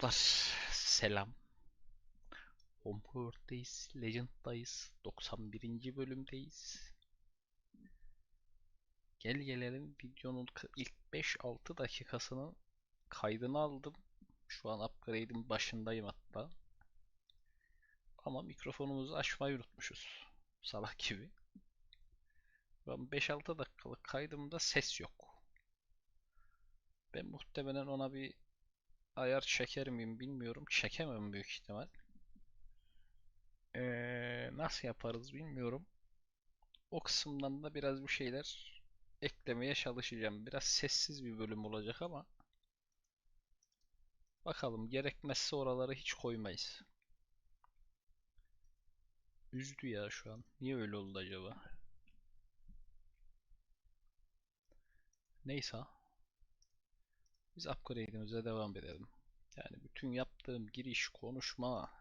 dostlar, selam. Homeworld'dayız, Legend'dayız, 91. bölümdeyiz. Gel gelelim videonun ilk 5-6 dakikasının kaydını aldım. Şu an upgrade'in başındayım hatta. Ama mikrofonumuzu açmayı unutmuşuz. Salak gibi. Ben 5-6 dakikalık kaydımda ses yok. Ben muhtemelen ona bir ayar çeker miyim bilmiyorum. Çekemem büyük ihtimal. Ee, nasıl yaparız bilmiyorum. O kısımdan da biraz bir şeyler eklemeye çalışacağım. Biraz sessiz bir bölüm olacak ama bakalım gerekmezse oraları hiç koymayız. Üzdü ya şu an. Niye öyle oldu acaba? Neyse. Biz upgrade'imize devam edelim. Yani bütün yaptığım giriş, konuşma,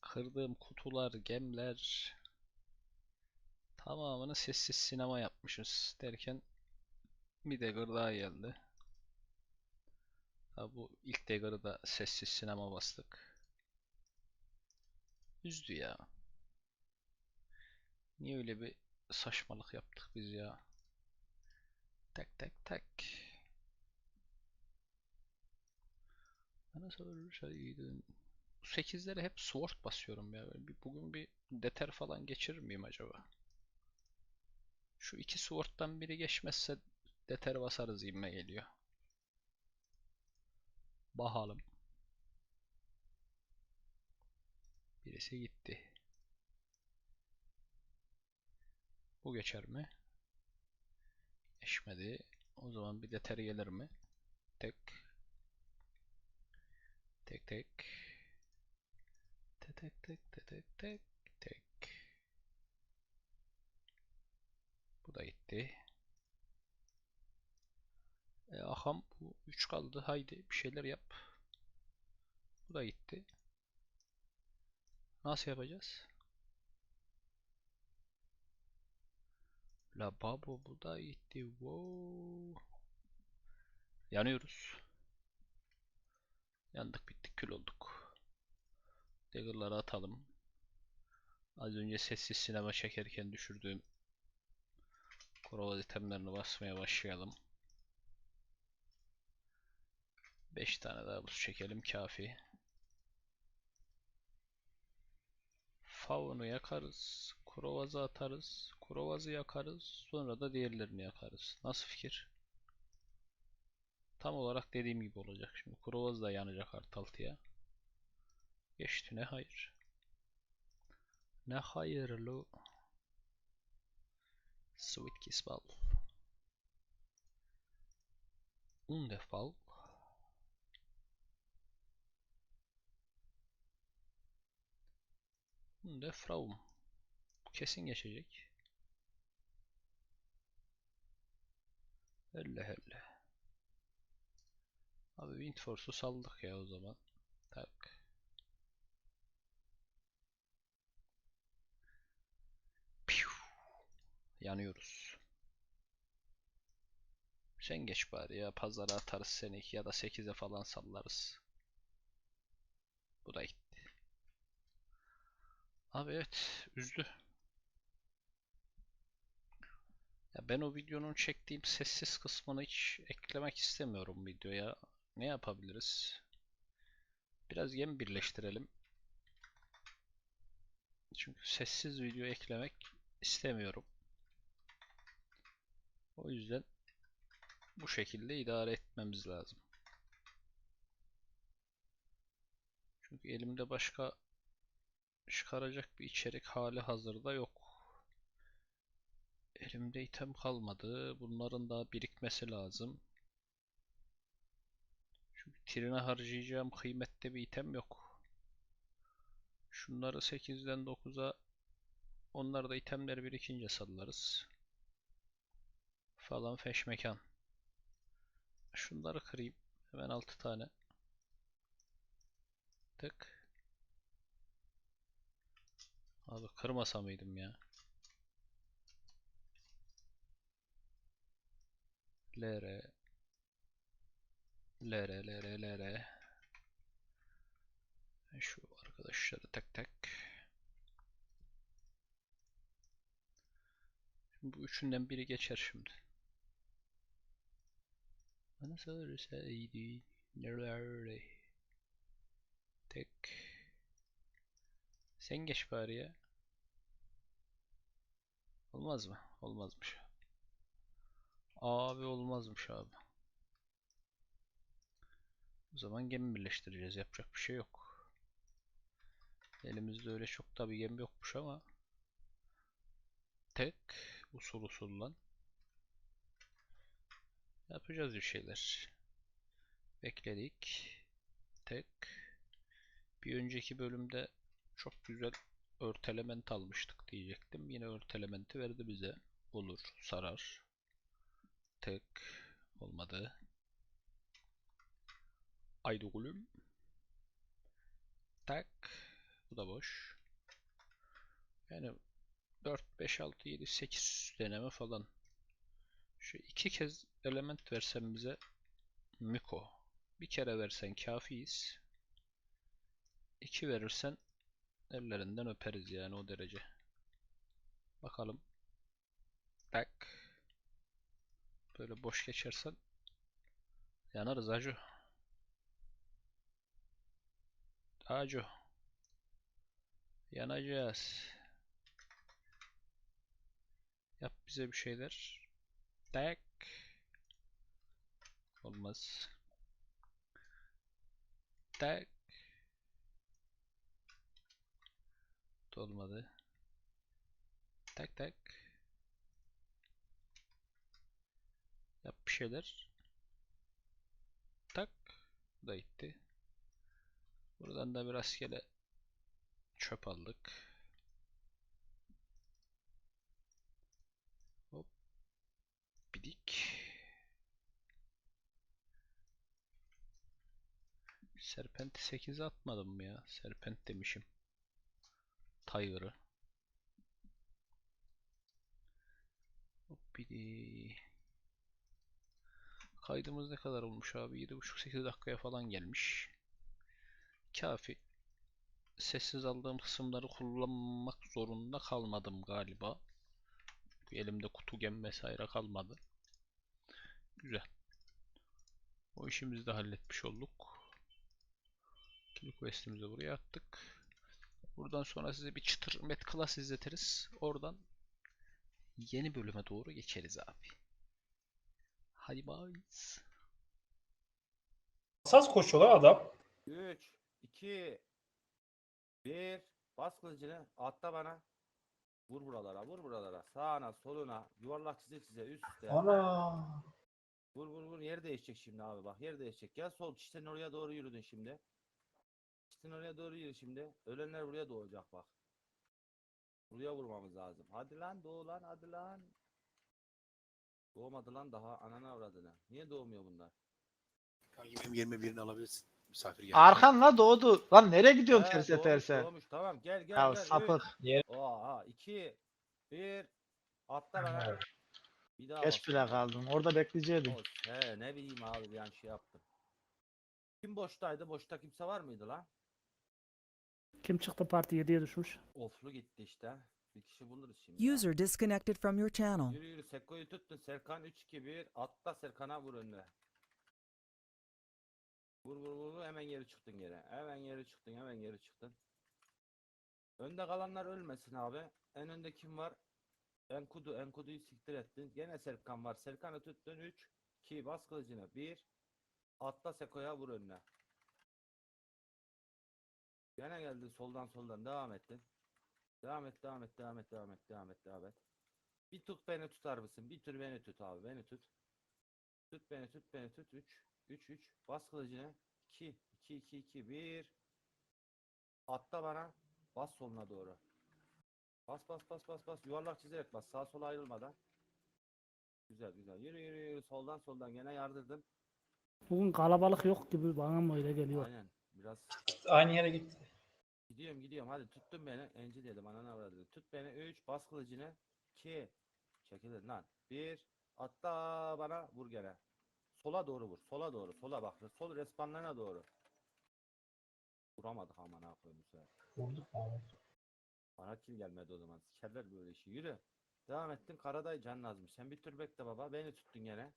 kırdığım kutular, gemler tamamını sessiz sinema yapmışız derken bir dagger daha geldi. Ha, bu ilk dagger'ı da sessiz sinema bastık. Üzdü ya. Niye öyle bir saçmalık yaptık biz ya? Tak tak tak. Sorsaydın. Bu 8'lere hep sword basıyorum ya. Bir, bugün bir deter falan geçirir miyim acaba? Şu iki sword'dan biri geçmezse deter basarız inme geliyor. Bakalım. Birisi gitti. Bu geçer mi? Geçmedi. O zaman bir deter gelir mi? Tek. Tek tek. Tek tek tek tek tek tek tek. Bu da gitti. E, aham bu 3 kaldı. Haydi bir şeyler yap. Bu da gitti. Nasıl yapacağız? La babo bu da gitti. Wow. Yanıyoruz. Yandık bittik kül olduk. Dagger'ları atalım. Az önce sessiz sinema çekerken düşürdüğüm Korova itemlerini basmaya başlayalım. 5 tane daha buz çekelim kafi. Faun'u yakarız. Kurovaz'ı atarız. Kurovaz'ı yakarız. Sonra da diğerlerini yakarız. Nasıl fikir? Tam olarak dediğim gibi olacak. Şimdi Kurovaz da yanacak Artaltı'ya. Geçti ne hayır. Ne hayırlı. Sweet Kiss Ball. Undefal. Undefraum. Kesin geçecek. Helle helle. Abi Windforce'u saldık ya o zaman. Tak. Yanıyoruz. Sen geç bari ya pazara atarız seni ya da 8'e falan sallarız. Bu da gitti. Abi evet üzdü. Ya ben o videonun çektiğim sessiz kısmını hiç eklemek istemiyorum videoya. Ne yapabiliriz? Biraz yem birleştirelim. Çünkü sessiz video eklemek istemiyorum. O yüzden bu şekilde idare etmemiz lazım. Çünkü elimde başka çıkaracak bir içerik hali hazırda yok. Elimde item kalmadı. Bunların daha birikmesi lazım. Trine harcayacağım kıymetli bir item yok. Şunları 8'den 9'a onlar da itemler birikince sallarız. Falan feşmekan. Şunları kırayım. Hemen 6 tane. Tık. Abi kırmasa mıydım ya? Lere. Lere lere lere. Şu arkadaşları tek tek. Şimdi bu üçünden biri geçer şimdi. Bana sorsaydın nerelerde? Tek. Sen geç bari ya. Olmaz mı? Olmazmış. Abi olmazmış abi. O zaman gemi birleştireceğiz. Yapacak bir şey yok. Elimizde öyle çok da bir gemi yokmuş ama tek usul usul lan. Yapacağız bir şeyler. Bekledik. Tek. Bir önceki bölümde çok güzel örtelement almıştık diyecektim. Yine örtelementi verdi bize. Olur, sarar. Tek olmadı. Haydi gülüm. Tak. Bu da boş. Yani 4, 5, 6, 7, 8 deneme falan. Şu iki kez element versen bize Miko. Bir kere versen kafiyiz. İki verirsen ellerinden öperiz yani o derece. Bakalım. Tak. Böyle boş geçersen yanarız acı. Acı. Yanacağız. Yap bize bir şeyler. Tak. Olmaz. Tak. Olmadı. Tak tak. Yap bir şeyler. Tak. Da gitti. Buradan da bir rastgele çöp aldık. Hop. Bidik. Serpenti 8'e atmadım mı ya? Serpent demişim. Tiger'ı. Hop bidi. Kaydımız ne kadar olmuş abi? 7.5-8 dakikaya falan gelmiş. Kafi. Sessiz aldığım kısımları kullanmak zorunda kalmadım galiba. Elimde kutu gem vesaire kalmadı. Güzel. O işimizi de halletmiş olduk. Kill quest'imizi buraya attık. Buradan sonra size bir çıtır met class izletiriz. Oradan yeni bölüme doğru geçeriz abi. Hadi boys. Saz koşuyorlar adam. 3, 2, 1. Bas kılıcını. Atla bana. Vur buralara, vur buralara. Sağına, soluna. Yuvarlak çize çize üstte. Ana. Vur vur vur. Yer değişecek şimdi abi bak. Yer değişecek. Gel sol çişten oraya doğru yürüdün şimdi. Çişten oraya doğru yürü şimdi. Ölenler buraya doğacak bak. Buraya vurmamız lazım. Hadi lan doğu lan hadi lan. Doğmadı lan daha ananı avradını. Niye doğmuyor bunlar? Kanki benim yerime birini alabilirsin. Misafir geldi. Arkanla doğdu. Lan nereye gidiyorsun He, terse doğmuş, terse? Doğmuş tamam gel gel Ya gel. Üç. sapık. Oha 2 1 Atla bana. Evet. Bir daha Geç bas. bile kaldın. Orada bekleyecektin. Boş. He ne bileyim abi bir an şey yaptım. Kim boştaydı? Boşta kimse var mıydı lan? Kim çıktı parti 7'ye düşmüş. Oflu gitti işte. Bir kişi buluruz şimdi. ya. User disconnected from your channel. Yürü yürü Seko'yu tuttun. Serkan 3 2 1 atla Serkan'a vur önüne. Vur vur vur hemen geri çıktın geri. Hemen geri çıktın hemen geri çıktın. Önde kalanlar ölmesin abi. En önde kim var? Enkudu Enkudu'yu siktir ettin. Gene Serkan var. Serkan'ı tuttun 3 2 bas kılıcını 1 atla Seko'ya vur önüne. Gene geldin soldan soldan devam ettin. Devam et devam et devam et devam et devam et devam et. Bir tut beni tutar mısın? Bir tür beni tut abi beni tut. Tut beni tut beni tut 3 3 3 bas kılıcını. 2 2 2 2 1 Atla bana. Bas soluna doğru. Bas bas bas bas bas. Yuvarlak çizerek bas. Sağa sola ayrılmadan. Güzel güzel. Yürü yürü yürü. Soldan soldan. Gene yardırdın. Bugün kalabalık yok gibi bana mı öyle geliyor? Aynen. Biraz Aynı yere gitti. Gidiyorum gidiyorum. Hadi tuttun beni. Enci dedim. Anana avradı. Tut beni. 3 bas kılıcını. 2 çekilir lan. 1 atla bana. Vur gene. Sola doğru vur. Sola doğru. Sola bak. Sol respawnlarına doğru. Vuramadık aman ha koyayım bu sefer. Vurduk abi. Bana kill gelmedi o zaman. Sikerler böyle işi. Yürü. Devam ettin. Karaday can lazım. Sen bir tür bekle baba. Beni tuttun gene.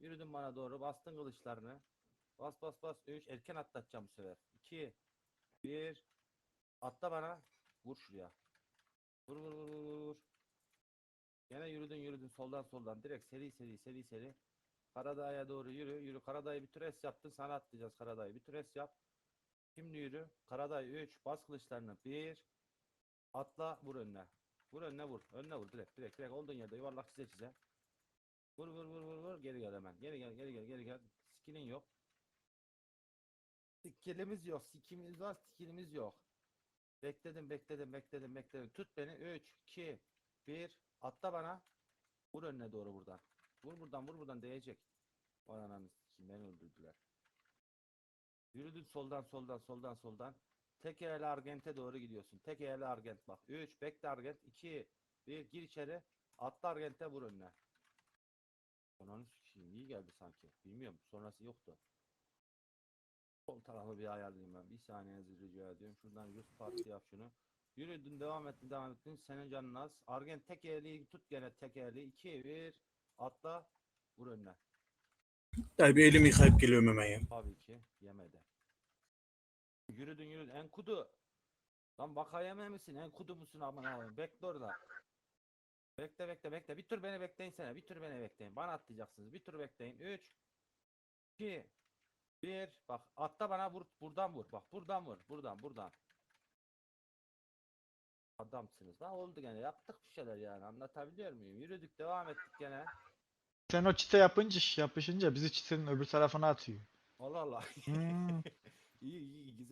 Yürüdün bana doğru. Bastın kılıçlarını. Bas bas bas. 3. Erken atlatacağım bu sefer. 2. 1. Atla bana. Vur şuraya. Vur vur vur vur vur. vur. Gene yürüdün yürüdün soldan soldan. Direkt seri seri seri seri. Karadağ'a doğru yürü. Yürü Karadayı bir es yaptın. Sana atlayacağız Karadayı. Bir es yap. Şimdi yürü. Karaday 3. Bas kılıçlarını. 1. Atla vur önüne. Vur önüne vur. Önüne vur direkt direkt direkt olduğun yerde yuvarlak çize çize. Vur vur vur vur vur geri gel hemen. Geri gel geri gel geri gel. Skillin yok. Skillimiz yok. Skillimiz var skillimiz yok. Bekledim bekledim bekledim bekledim. Tut beni. 3 2 1 atla bana. Vur önüne doğru buradan. Vur buradan vur buradan değecek. Vay ananı beni öldürdüler. Yürüdün soldan soldan soldan soldan. Tek el Argent'e doğru gidiyorsun. Tek el Argent bak. 3 bekle Argent. 2 1 gir içeri. Atla Argent'e vur önüne. Ananı sikeyim iyi geldi sanki. Bilmiyorum sonrası yoktu. Sol tarafı bir ayarlayayım ben. Bir saniyenizi rica ediyorum. Şuradan 100 parti yap şunu. Yürüdün devam ettin devam ettin. Senin canın az. Argent tek eli tut gene tek eli. 2 1 atla vur önüne. Tabii bir elimi yıkayıp geliyorum hemen ya. Tabii ki yemedi. Yürüdün yürüdün. Enkudu. Lan vaka yeme misin? Enkudu musun aman abi? Bekle orada. Bekle bekle bekle. Bir tur beni bekleyin sene. Bir tur beni bekleyin. Bana atlayacaksınız. Bir tur bekleyin. 3 2 1 Bak atla bana vur. Buradan vur. Bak buradan vur. Buradan buradan. Adamsınız. Lan oldu gene. Yaptık bir şeyler yani. Anlatabiliyor muyum? Yürüdük devam ettik gene. Sen o çite yapınca yapışınca bizi çitenin öbür tarafına atıyor. Allah Allah. Hmm. iyi iyi güzel.